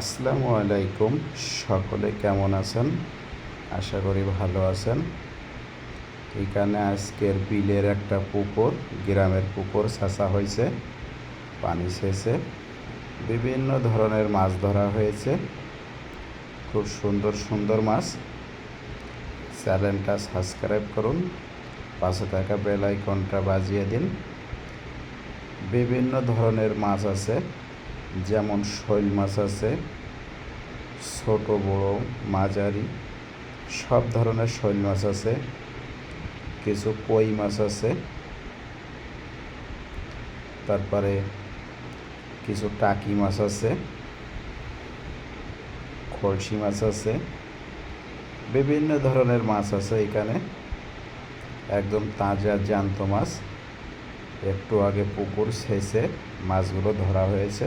আসসালামু আলাইকুম সকলে কেমন আছেন? আশা করি ভালো আছেন। এখানে আজকের বিলের একটা পুকুর, গ্রামের পুকুর ছাঁচা হয়েছে, পানি ছেঁচে বিভিন্ন ধরনের মাছ ধরা হয়েছে। খুব সুন্দর সুন্দর মাছ। চ্যানেলটা সাবস্ক্রাইব করুন, পাশে থাকা বেল আইকনটা বাজিয়ে দিন। বিভিন্ন ধরনের মাছ আছে। যেমন শৈল মাছ আছে, ছোট, বড়, মাঝারি, সব ধরনের শৈল মাছ আছে, কিছু কই মাছ আছে, তারপরে কিছু টাকি মাছ আছে খলসি মাছ আছে, বিভিন্ন ধরনের মাছ আছে এখানে, একদম তাজা, জ্যান্ত মাছ, একটু আগে পুকুর শেষে মাছগুলো ধরা হয়েছে।